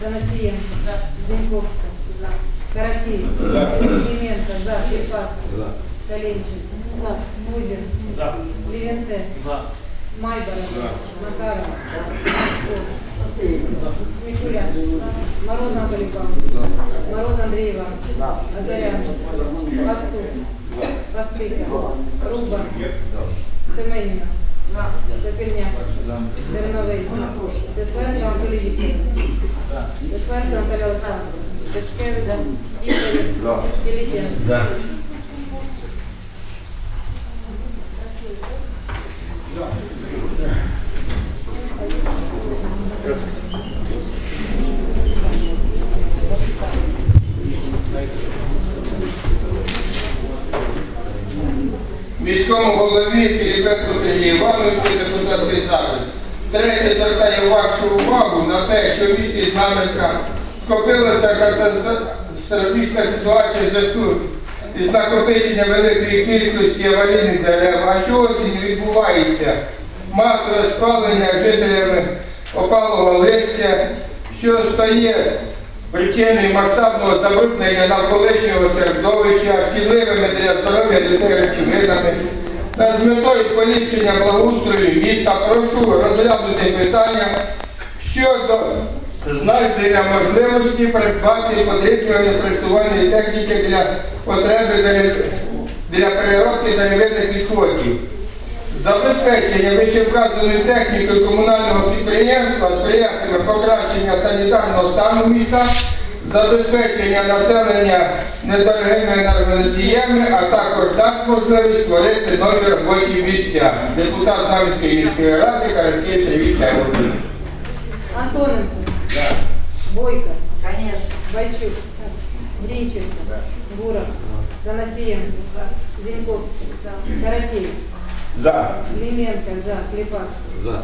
Заносиенко. Зиньковская. Каратей. Клименко. За. Черпак. Калинченко. Кузин. Левенте. Майборов. Макаров. Микуля. Мороз Анатолий Павлович. Мороз Андрей Иванович. Азарян. Пастух. Пастыка. Руба. Семенина. Запельняк. Терновий. Тесленко Анатолій Вікторович. Тесленко Анатолій Олександрович. Тешкевич. Ігор. Кілітєнко. Міському голові Філіпенко Сергію Івановичу депутатський запит. Третє звертає вашу увагу на те, що місті Знаменка скопилася катастрофічна ситуація в зв'язку із накопиченням великої кількості аварійних дерев, а що осінь відбувається? Масове спалення жителями опалого листя, що стає причиною масштабного забруднення навколишнього середовища, шкідливими для здоров'я людей речовинами. Та з метою поліпшення благоустрою міста прошу розглянути питання щодо знайдення можливості придбати потрібної пресувальної техніки для потреби для переробки деревинних відходів. Забезпечення вищевказаної технікою комунального підприємства сприятиме покращення санітарного стану міста, забезпечення населення недорогими енергоносіями, а також дасть можливість створити нові робочі місця. Депутат Знам'янської міської ради Караський Сергій. Антоненко. Бойко. Конечно. Бойчук. Гринченко. Буров. Заносиенко. Зиньковский. Каратей. За. Клименко. За. Клепак. За.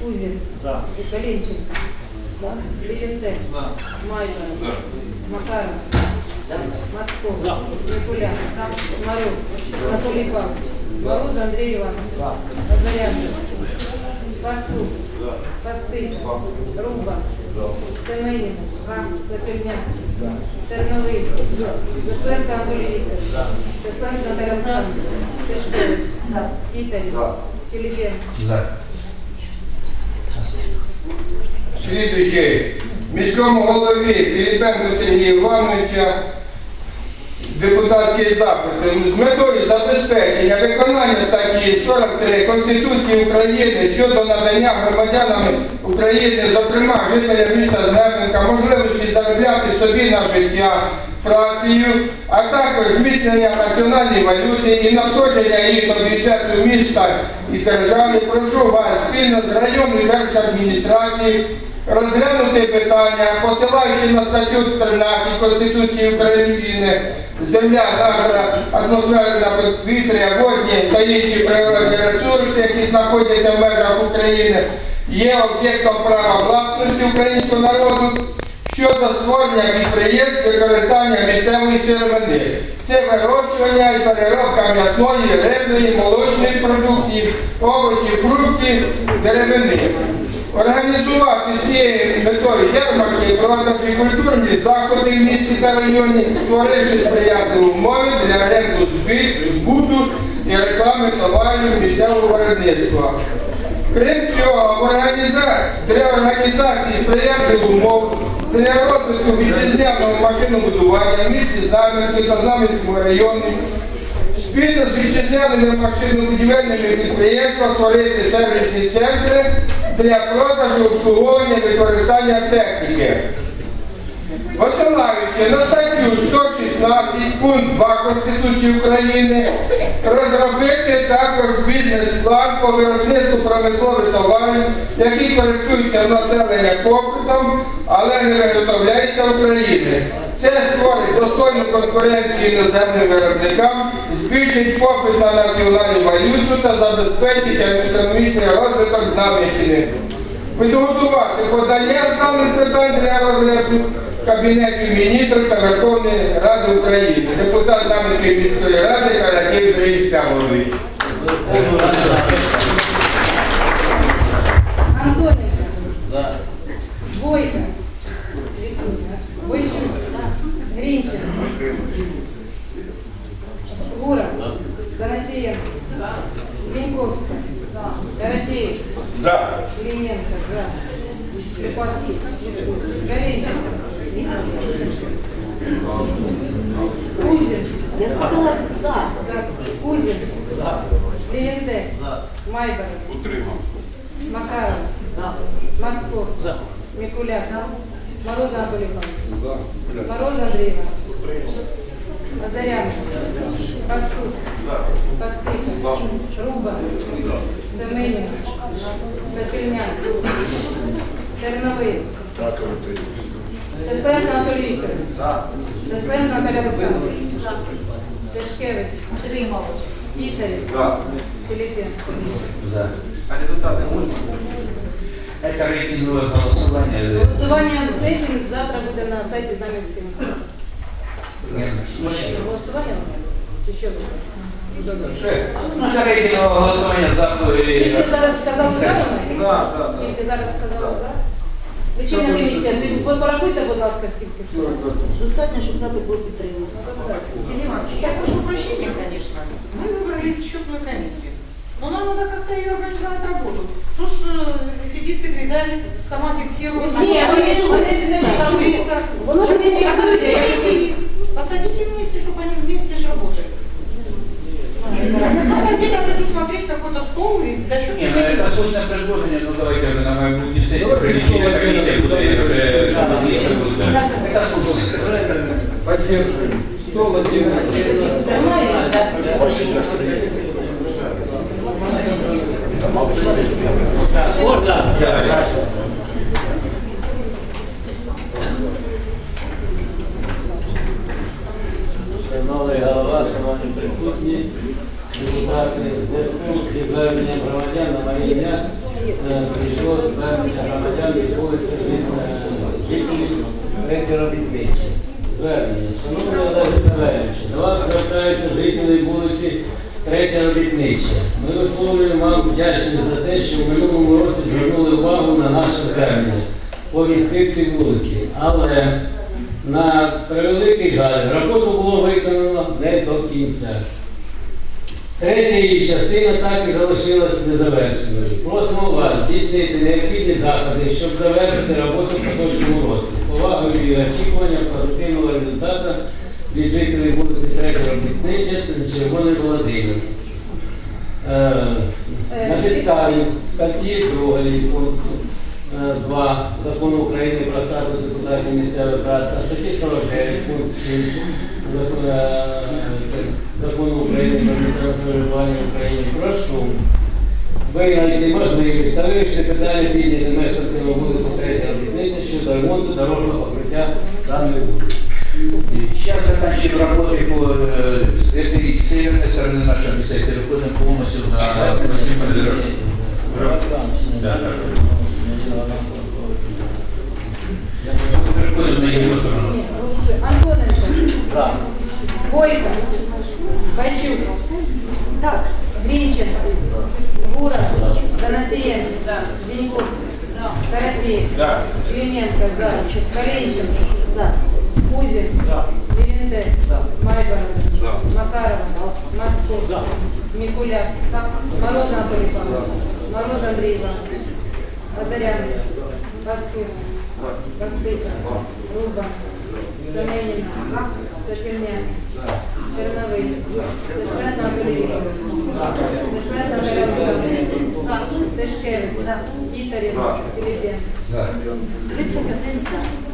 Кузин. За. Калинченко. Левенте. Майборов. Макаров. Матков. Микуля. Мороз. Анатолий Павлович. Мороз Андрей Иванович. Азарян. Пастух. Пастыка. Руба. Семенина. Запельняк. Терновий. Тесленко Анатолій Вікторович. Тесленко Наталя. Тишкович, Кітарів. Філіпенко. Слідуючий міському голові Філіпенко Сергія Івановича депутатський запит з метою забезпечення виконання статті 43 Конституції України щодо надання громадянам України, зокрема жителям міста Знеменка, можливості заробляти собі на життя працею, а також зміцнення національної валюти і надходження їх до бюджету міста і держави. Прошу вас спільно з районною держадміністрацією розглянути питання, посилаючи на статтю 13 Конституції України, земля, наша атмосферна повітря, водні та інші природні ресурси, які знаходяться в межах України, є об'єктом права власності українського народу щодо створення підприємств використання місцевої сировини. Це вирощування і переробка м'ясної, рибної, молочної продукції, овочів, фруктів, деревини. Організувати з цією метою ярмарки, продажі культурні заходи в місті та районі, створивши сприятливі умови для оренду збуту і реклами товарів місцевого виробництва. Крім цього, для організації сприятливих умов для розвитку вітчизняного машинобудування в місті Знам'янки та Знам'янському районі спільно з вітчизняними машинобудівельними підприємствами створити сервісні центри для продажу, обслуговування використання техніки. Посилаючи на статтю 116 пункт 2 Конституції України, розробити також бізнес-план по виробництву промислових товарів, які користуються населення попитом, але не виготовляються в Україні. Це створить достойну конкуренцію іноземним виробникам, збільшить попит на національну валюту та забезпечить економічний розвиток Знам'янщини. Підготувати подання даних питань для розгляду Кабінету міністрів та Верховної Ради України. Депутат Знам'янської міської ради Караків Сергій Сямович. Антоненко. За. Бойко. Грінченко. Гура. Доносієнко. Зіньковська. Каратєєв. За. Клименко, за. Крепацкий, Галенченко. Кузин. Я сказала за. Так, Кузин. Левенте. Майбор. Макаров. Мацко. Микуляк. Мороз Анатолий Иванович. Мороз Андрей Иванович. Азарян. Пастух. Пастыха. Руба. Семенин. Петряняк. Терновий. Тесленко Анатолій Вікторович. Тесленко Наталя Олександрович. Тишкевич. Пітарів. Філіпенко. А результаты можно? Это рейтинговое голосование. Голосування сесії завтра буде на сайті Знам'янської міської. Нет, Голосування чи що буде? Добре. Ну, это рейтинговое голосование за Тільки зараз сказав за? Да, да, да. Тільки зараз сказав за? Лічильна комісія, ви порахуйте, будь ласка, скільки. Достатньо, щоб дати було підтримати. Сергей Иванович, я прошу прощения, конечно. Мы выбрали счетную комиссию. Но нам надо как-то ее организовать работу. Что ж э, сидит секретарь, сама фиксирует. Ні, а вони- потом вони ж не таблица. Воно ж не фіксується, я Посадите их, посадите вместе, чтобы они вместе же работали. На самом деле, я приду смотреть какой-то стол и до счета Не, ну это сложное предложение, ну давайте уже на майбутній сесії прилічили комісія буде вже комісія буде. Это сложно. Поддерживаем. Стол один. Шановний голова, шановні присутні, депутати, зв'язку зі громадян на моє ім'я е, прийшло звернення громадян від вулиці жителів третього робітничі. Звернення. Шановний Олег Васильович, до вас звертаються жителі вулиці Третя робітнича. Ми висловлюємо вам вдячність за те, що в минулому році звернули увагу на наше звернення по відкритій вулиці. Але на превеликий жаль, роботу було виконано не до кінця. Третя її частина так і залишилась незавершеною. Просимо вас здійснити необхідні заходи, щоб завершити роботу в поточному році. Повагою і очікування позитивного результату від жителів вулиці Третя Робітнича та Червоний Володимир. Е, На підставі статті 2 пункту е, 2 Закону України про статус депутатів місцевих рад та статті 49 пункт 7 Закон- е, Закону України про місцеве самоврядування в Україні. Прошу виявити можливість та вирішити питання підняти мешканцями вулиці Третя Робітниця щодо ремонту дорожнього покриття даної вулиці. Сейчас заканчиваем работы по э, этой северной стороны нашего места, переходим полностью на Васильевна Да, да. Переходим на ее сторону. Ні, голосуй. Антоненко. Бойко. Байчук. Так. Грінченко. Гура. Доносієнко. Зіньковський. Каратєєв. Да. Клименко. За. Калинченко. За. Кузин. Левенте. Майборов. Макарова. Мацко. Микуляк. Мороз Анатолий Иванович. Мороз Андрей Иванович. Азарян. Пастух. Пастыха. Руба. Заменина. Сапельняк. Анатолий Викторович. Тесленко Наталья Александровна. Тишкевич. Титарев. Филипенко. 31 за.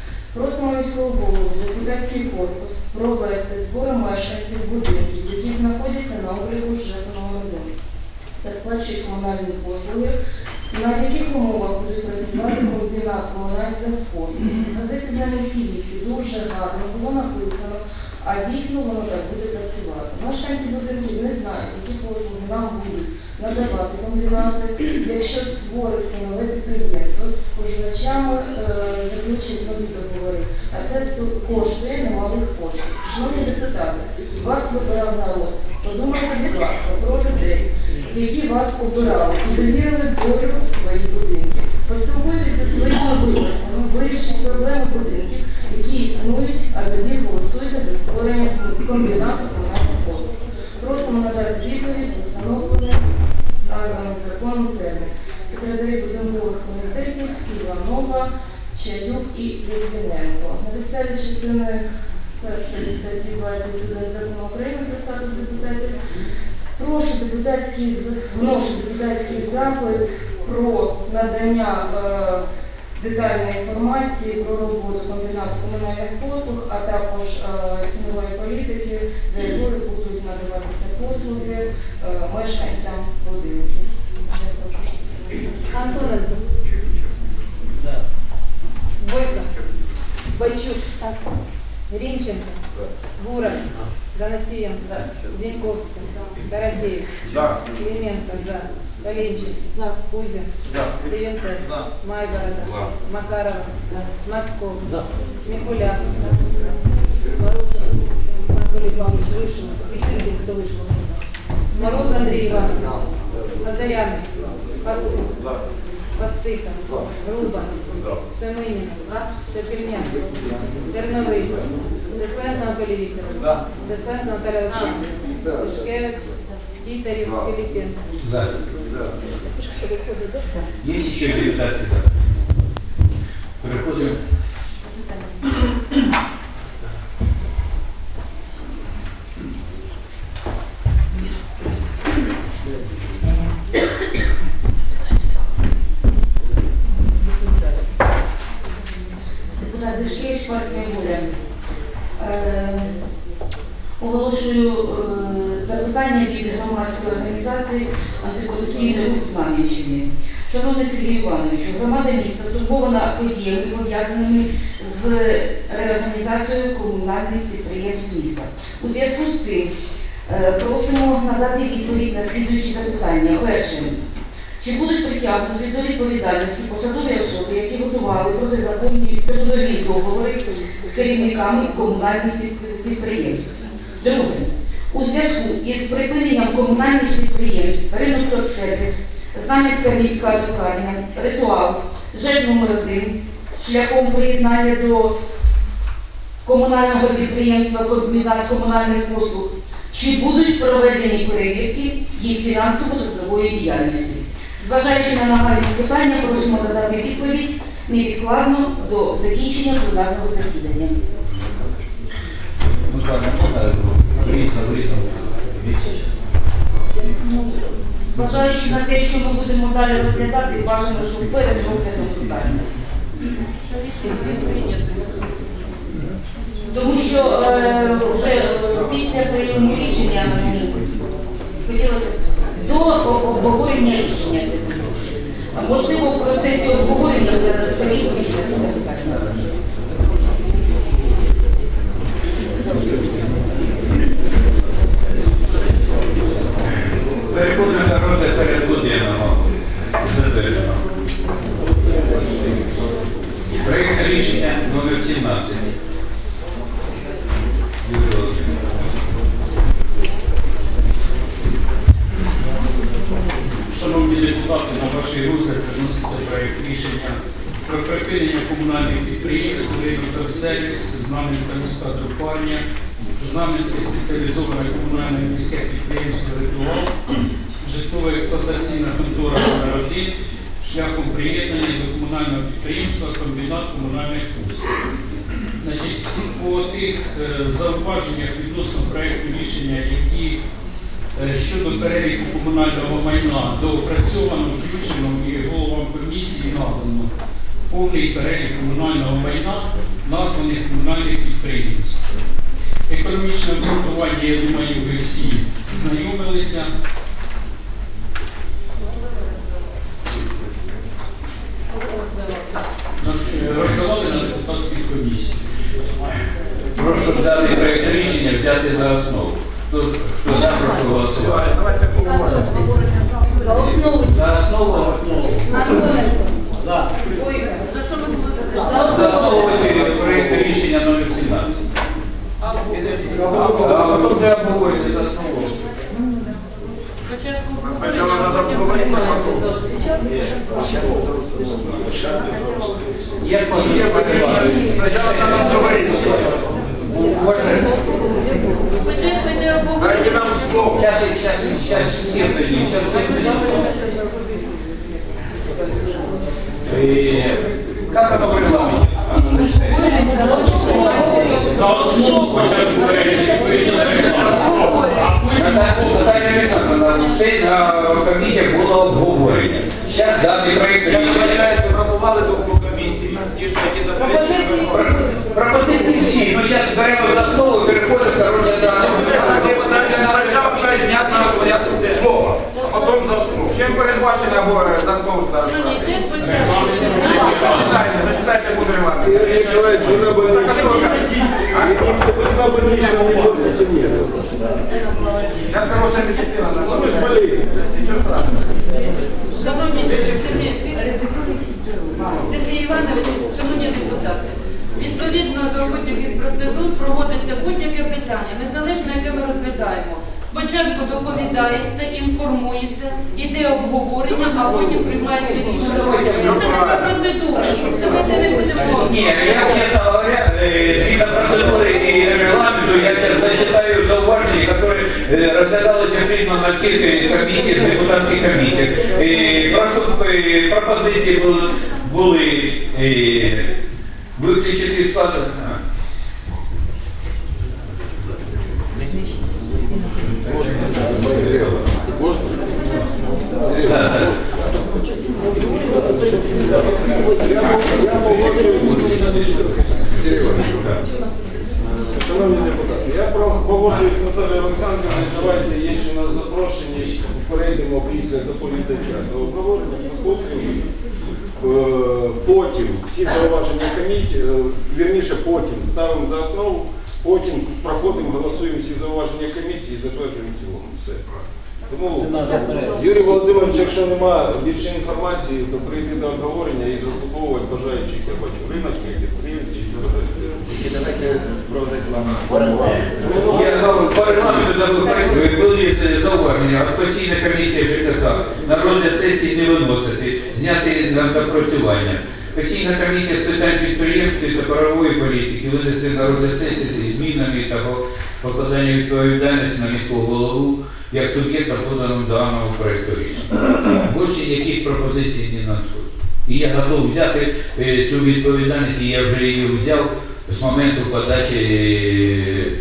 Просимо міського голову, депутатський корпус провести збори мешканців будинків, які знаходяться на обліку ЖЕК номер 1 та сплачують комунальні послуги, на яких умовах будуть працювати комбінат комунальних послуг. Газеті для міській дуже гарно було написано а дійсно воно так буде працювати. Мешканці будинків не знають, які послуги нам будуть надавати комбінати, якщо створиться нове підприємство з споживачами, е, заключить нові договори, а це коштує немалих коштів. Шановні депутати, вас вибирав народ. Подумайте, будь ласка, про людей, які вас обирали і довірили долю своїх будинків. Поспілкуйтеся своїми виборцями, вирішіть проблеми будинків, які існують, а тоді голосуйте за створення комбінату комунальних послуг. Просимо надати відповідь установлений названий законом термін. Секретарі будинкових комітетів Іванова, Чаюк і Літвіненко. На підставі частини першої статті 21 закону України про статус депутатів прошу депутатський вношу депутатський запит про надання е, детальної інформації про роботу комбінату комунальних послуг, а також е, цінової політики, за якою будуть надаватися послуги е, мешканцям будинків. Антоненко. Бойко. Бойчук. Рінченко. Бурак. Заносієнко. Зіньковський. Каратєєв. Клименко. За. Калінчин. Кузін. Левенко. Майборода. Макарова. Мацков. Микуляк. Анатолий Павлович вышел. Видите, кто вышел? Мороз Андрей Иванович. Лазарянов. Пастух. Пастыха. Руба. Семенин. Шепельняк. Терновий. Десент Анатолій Вікторович. Десент Наталя Олександровна. Шушкевич. Тітарів. Філіпенко. За. Есть еще депутатский запит? Організації антикорупційний рух Шановний Сергій Іванович, громада міста стурбована подіями, пов'язаними з реорганізацією комунальних підприємств міста. У зв'язку з цим е, просимо надати відповідь на слідуючі запитання. Перше. Чи будуть притягнуті до відповідальності посадові особи, які готували протизаконні трудові договори з керівниками комунальних підприємств? Друге. У зв'язку із припиненням комунальних підприємств ринок «Продсервіс», Знам'янська міська лікарня, ритуал, ЖЕК номер 1 шляхом приєднання до комунального підприємства комунальних послуг, чи будуть проведені перевірки їх фінансово-трудової діяльності. Зважаючи на нагальність питання, просимо надати відповідь невідкладно до закінчення пленарного засідання. Ну, ладно, можно? Борисов, Борисов. Зважаючи на те, що ми будемо далі розглядати, бажано, щоб перед розглядом питання. Тому що е, вже після прийому рішення хотілося до обговорення рішення. Можливо, в процесі обговорення буде дасте комунальне міське підприємство «Ритуал», житлова експлуатаційна контора 1 шляхом приєднання до комунального підприємства комбінат комунальних послуг. Значить, по тих е, зауваженнях відносно проекту рішення, які Е, щодо переліку комунального майна доопрацьовано, включено і головам комісії надано повний перелік комунального майна названих комунальних підприємств. Економічне обґрунтування, я думаю, ви всі знайомилися. На- е, Роздавали на депутатській комісії. Прошу дати проєкт рішення взяти за основу. Хто, за, прошу голосувати. За основу. За основу. За. Основу основу. проєкт рішення номер 17. Спочатку Як Шановні Сергій Сергій Іванович, шановні депутати, відповідно до будь-яких процедур проводиться будь-яке питання, незалежно яке ми розглядаємо. Спочатку доповідається, інформується, іде обговорення, а потім приймається рішення. Це така процедура. Давайте не будемо. Ні, я, честно говоря, э, згідно процедури і регламенту, я зараз зачитаю зауваження, які э, розглядалися відповідно на всіх э, комісіях, депутатських комісіях. Э, Прошу, э, пропозиції були, були э, виключити склад. погоджуюсь з Наталією Олександрівною, давайте, якщо нас запрошені, перейдемо після доповідача до обговорення, послухаємо. Е, Потім всі зауваження комісії, е, вірніше потім ставимо за основу, потім проходимо, голосуємо всі зауваження комісії і затверджуємо в цілому. Все. Тому, Юрій Володимирович, якщо немає більше інформації, то прийти до обговорення і заслуговувати бажаючих, я бачу, ринок, підприємці. Я говорю, по дали були зауваження, постійна комісія ЖКХ на розгляд сесії не виносити, зняти на допрацювання. Постійна комісія з питань підприємства та правової політики винести на розгляд сесії зі змінами та покладання відповідальності на міського голову як суб'єкта поданого даного проєкту рішення. Більше ніяких пропозицій не надходить. І я готов взяти е, цю відповідальність, і я вже її взяв з моменту подачі е,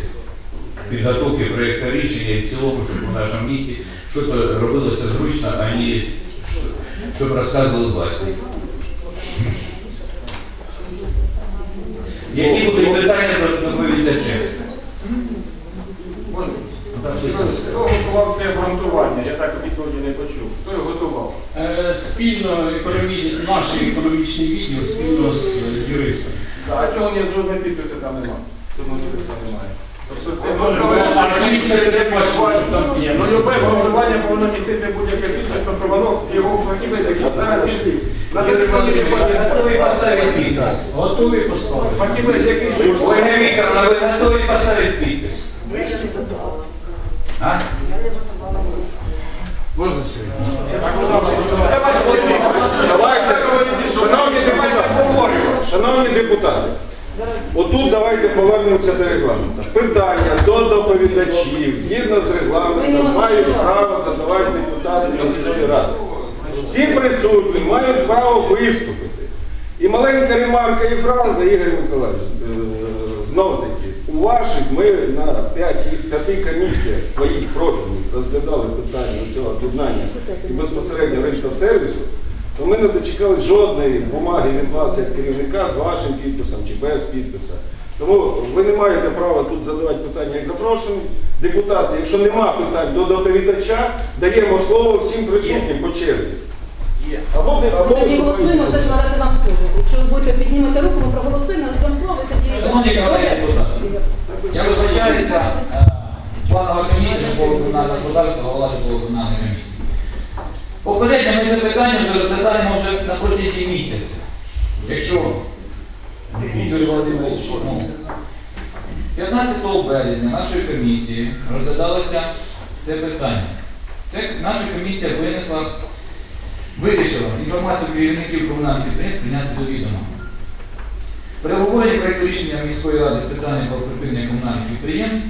підготовки проєкту рішення і в цілому, щоб у нашому місті щось робилося зручно, а не щоб розказували власні. Які будуть питання про доповідача? Хто готував це обґрунтування? Я так відповіді не почув. Хто його готував? е, спільно економі... наш економічний відділ спільно з юристами. Да, А чого ні жодної підписи там нема? Тому підписа немає. Тобто це Ну, не? Ну, любе обґрунтування повинно містити будь-яке підпис, тобто воно його фахівець. Зараз телефоні Готові поставити підпис? Готові поставити? Фахівець, який ж Ольга Вікторовна, ви готові поставити підпис? А? Давайте, шановні депутати, шановні депутати, отут давайте повернемося до регламенту. Питання до доповідачів, згідно з регламентом, мають право задавати депутати міської ради. Всі присутні мають право виступити. І маленька ремарка і фраза, Ігор Миколаївич, знов таки, ваших ми на п'яти комісіях своїх профільних розглядали питання цього об'єднання і безпосередньо ринку сервісу, то ми не дочекали жодної бумаги від вас як керівника з вашим підписом чи без підписа. Тому ви не маєте права тут задавати питання як запрошений. Депутати, якщо нема питань до доповідача, даємо слово всім присутнім по черзі. Або ви, або Тоді голосуємо, це ж надати вам слово. Якщо ви будете піднімати руку, ми проголосуємо, надати вам слово, і тоді... Шановні колеги я визначаюся е, планова комісія житлового комунального господарства, голова житлової комунальної комісії. Попередньо ми це питання вже розглядаємо вже на протязі місяця. Якщо Юрій Володимирович, ну, 15 березня нашої комісії розглядалося це питання. Це наша комісія винесла, вирішила інформацію керівників комунальних підприємств прийняти до відома. При обговоренні проєкту рішення міської ради з питання про припинення комунальних підприємств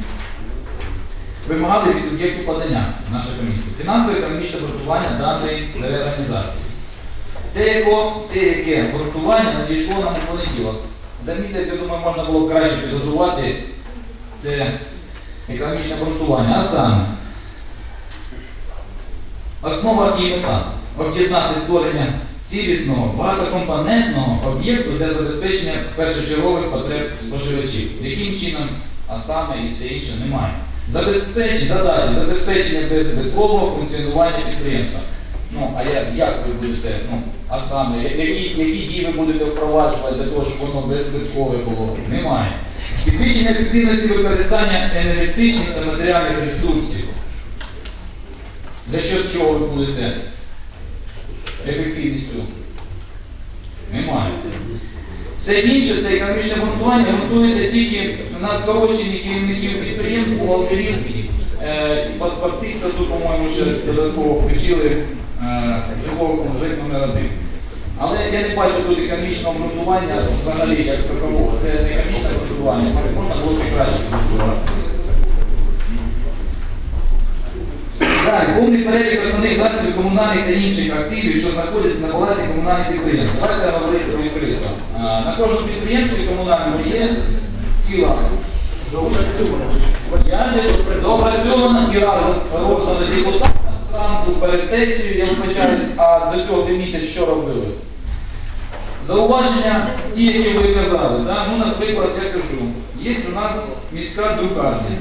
вимагали від суб'єктів подання наша комісія фінансове економічне обґрунтування даної реорганізації. Те, яке обґрунтування надійшло нам у понеділок. За місяць, я думаю, можна було краще підготувати це економічне обґрунтування. А саме, Основа і мета об'єднати створення цілісного багатокомпонентного об'єкту для забезпечення першочергових потреб споживачів. Яким чином, а саме і все інше немає. Забезпечення задачі, забезпечення беззбиткового функціонування підприємства. Ну, а як, як ви будете, ну, а саме, які, які дії ви будете впроваджувати для того, щоб воно беззбиткове було? Немає. Підвищення ефективності використання енергетичних та матеріальних ресурсів. За що чого ви будете ефективністю? Немає. Все інше, це економічне обґрунтування, ґрунтується тільки на скороченні керівників підприємств, бухгалтерів, е, паспортиста, тут, по-моєму, ще додатково включили е, ЖЕК номер один. Але я не бачу тут економічного обґрунтування взагалі як такового. Це не економічне обґрунтування, можна було краще Далі, повний перелік основних засобів комунальних та інших активів, що знаходяться на балансі комунальних підприємств. Давайте говорити про відкрито. На кожному підприємстві комунальному є ціла я не доопрацьована і разом роздана депутатам зранку перед сесією, я вибачаюсь, а до цього ви місяць що робили? Зауваження, ті, які ви казали, да? ну, наприклад, я кажу, є у нас міська друкарня,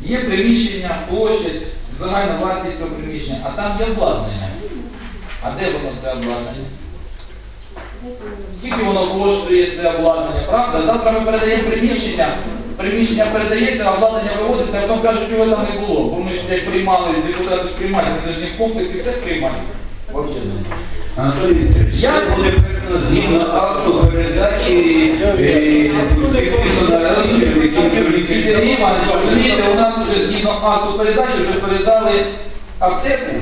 є приміщення, площадь, загальна вартість цього приміщення, а там є обладнання. А де воно це обладнання? Скільки воно коштує це обладнання, правда? Завтра ми передаємо приміщення, приміщення передається, а обладнання вивозиться, а потім кажуть, його там не було. Бо ми ж як приймали, депутати ж приймали, ми ж не в комплексі все приймали. Анатолій Вікторович, як буде згідно акту передачі підписано розмір, який Сергій Іванович, розумієте, у нас вже згідно акту передачі вже передали аптеку,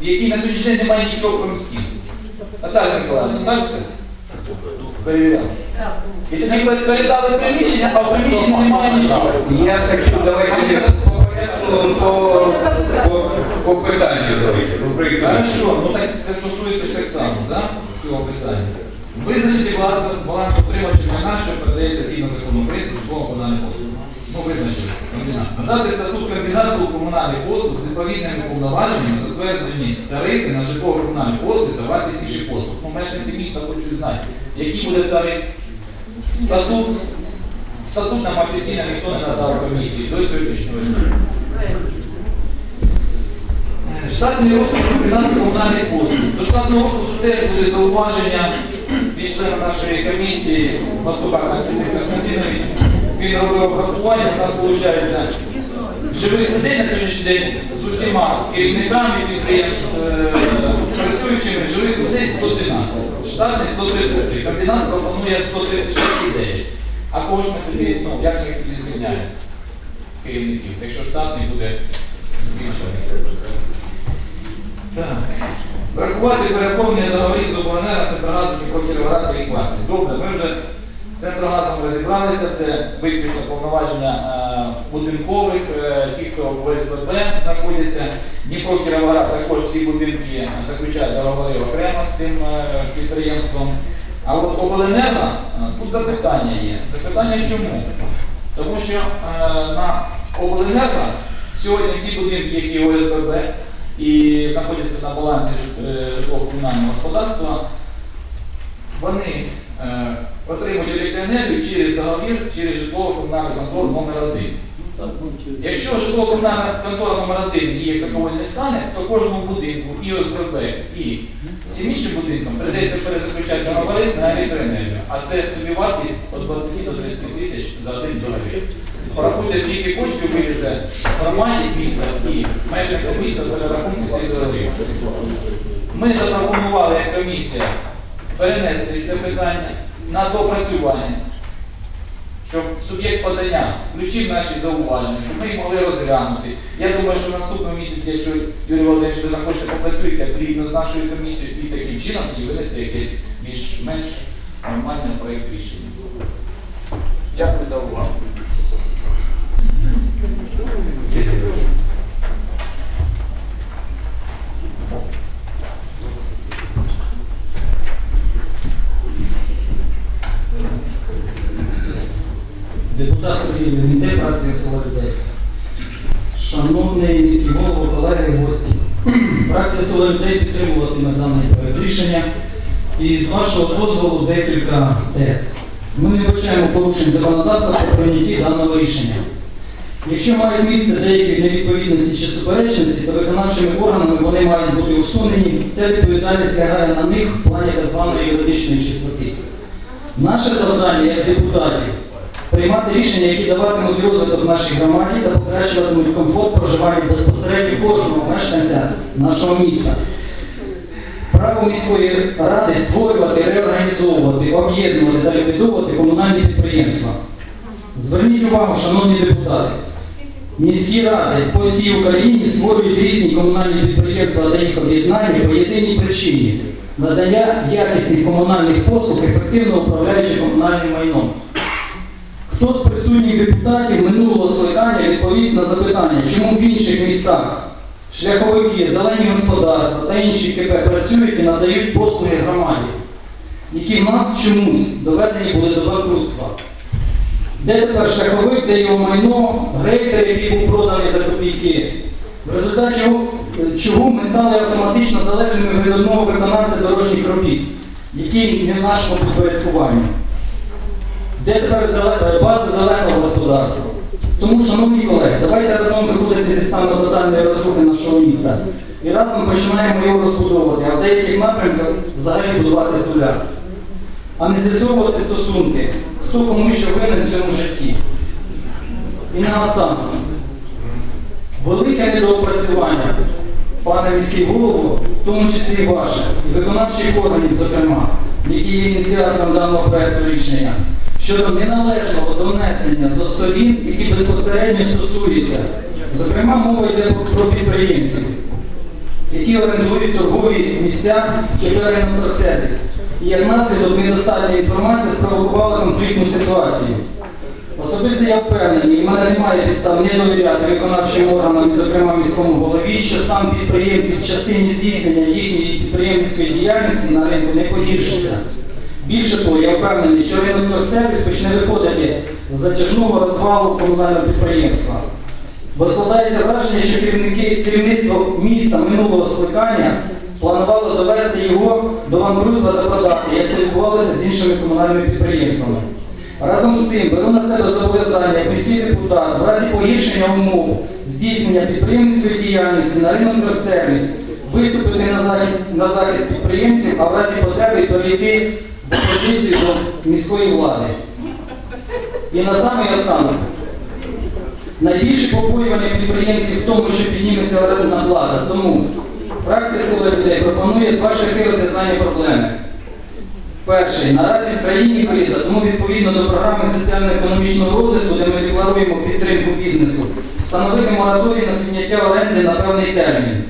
в якій на сьогоднішній день немає нічого крім стін. Наталя Миколаївна, так це? Перевіряли. І тоді передали приміщення, а в приміщенні немає нічого. Я так що давайте по порядку по, по, по питанню давайте, по. Хорошо, ну так це стосується ж так само, да? Цього питання. Визначити баланс, баланс отримувача майна, що передається згідно закону України до житлового комунальних послуг. Ну. Надати статут комбінату комунальних послуг з відповідними повноваженнями, затверджені тарифи на житлово-комунальні послуги та вартість інших послуг. Ну, мешканці міста хочуть знати, який буде тариф, статут, статут нам офіційно ніхто не надав комісії до сьогоднішнього дня. Штатний розпис комбінату комунальних послуг. До штатного розпису теж буде зауваження від члена нашої комісії Мастука Константин Константинович. Він робив у нас виходить живих людей на сьогоднішній день з усіма керівниками підприємств, е, працюючими живих людей 112, штатний 133. Комбінат пропонує 136,9. А кого ж тоді, ну, як ми тоді звільняємо? Керівників, якщо штатний буде збільшений. Так. Врахувати переповнення договорів з обленера Центрогазу про Кіровоград і класів. Добре, ми вже з Центрогазом розібралися, це виключно повноваження е, будинкових, е, ті, хто в ОСББ знаходяться. Дніпро Кіровоград також всі будинки заключають договори окремо з цим е, підприємством. А от обленерго, тут запитання є. Запитання чому? Тому що на обленерго сьогодні всі будинки, які ОСББ і знаходяться на балансі е, житлово-комунального господарства, вони е, отримують електроенергію через договір, через житлово-комунальний контроль номер один. Якщо житлово-комунальна контора номер 1 її як такової не стане, то кожному будинку і ОСББ, і всім іншим будинкам прийдеться перезаключати договори на електроенергію. А це собі вартість від 20 до 30 тисяч за один договір. Порахуйте, скільки коштів вилізе громаді міста і мешканцям міста перерахунку цих договорів. Ми запропонували як комісія перенести це питання на допрацювання щоб суб'єкт подання включив наші зауваження, щоб ми їх могли розглянути. Я думаю, що в наступному місяці, якщо Юрій Володимирович, ви захочете попрацюєте плідно з нашою комісією і таким чином і винести якийсь більш-менш нормальний проєкт рішення. Дякую за увагу. Депутат Сергій Леонідей, фракція Солідарність. Шановний міський голово, колеги, гості. Фракція Солідарність підтримуватиме дане проект рішення. І з вашого дозволу декілька тез. Ми не вбачаємо порушень законодавства при прийнятті даного рішення. Якщо мають місце деякі невідповідності чи суперечності, то виконавчими органами вони мають бути усунені. Ця відповідальність лягає на них в плані так званої юридичної чистоти. Наше завдання як депутатів приймати рішення, які даватимуть розвиток нашій громаді та покращуватимуть комфорт проживання безпосередньо кожного мешканця нашого міста. Право міської ради створювати, реорганізовувати, об'єднувати та ліквідовувати комунальні підприємства. Зверніть увагу, шановні депутати, міські ради по всій Україні створюють різні комунальні підприємства та їх об'єднання по єдиній причині надання якісних комунальних послуг, ефективно управляючи комунальним майном. Хто з присутніх депутатів минулого скликання відповість на запитання, чому в інших містах шляховики, зелені господарства та інші КП працюють і надають послуги громаді, які в нас чомусь доведені були до банкрутства? Де тепер шляховик, де його майно, грейтер, який був проданий за копійки? В результаті чого, ми стали автоматично залежними від одного виконавця дорожніх робіт, який не в нашому підпорядкуванні. Де тепер зеле- база зеленого господарства? Тому, шановні колеги, давайте разом виходити зі стану тотальної розрухи міста. І разом починаємо його розбудовувати, а в деяких напрямках взагалі будувати з нуля. А не з'ясовувати стосунки, хто кому що винен в цьому житті. І наостанок. Велике недоопрацювання, пане міський голово, в тому числі і ваше, і виконавчих органів, зокрема, які є ініціатором даного проекту рішення, щодо неналежного донесення до сторін, які безпосередньо стосуються. Зокрема, мова йде про- підприємців, які орендують торгові місця і ринок сервіс. І як наслідок недостатня інформація спровокувала конфліктну ситуацію. Особисто я впевнений, і в мене немає підстав не довіряти виконавчим органам, зокрема міському голові, що стан підприємців в частині здійснення їхньої підприємницької діяльності на ринку не погіршиться. Більше того, я впевнений, що ринок сервіс почне виходити з затяжного розвалу комунального підприємства. Бо складається враження, що керівники, керівництво міста минулого скликання планувало довести його до банкрутства та продати, як це відбувалося з іншими комунальними підприємствами. Разом з тим, беру на себе зобов'язання як міський депутат в разі погіршення умов здійснення підприємницької діяльності на ринок сервіс виступити на захист, на захист підприємців, а в разі потреби перейти в опозицію до міської влади. І на самий останок. Найбільше побоювання підприємців в тому, що підніметься орендна плата. Тому практика слова людей пропонує два шляхи розв'язання проблеми. Перший, наразі в країні криза, тому відповідно до програми соціально-економічного розвитку, де ми декларуємо підтримку бізнесу, встановити мораторій на підняття оренди на певний термін.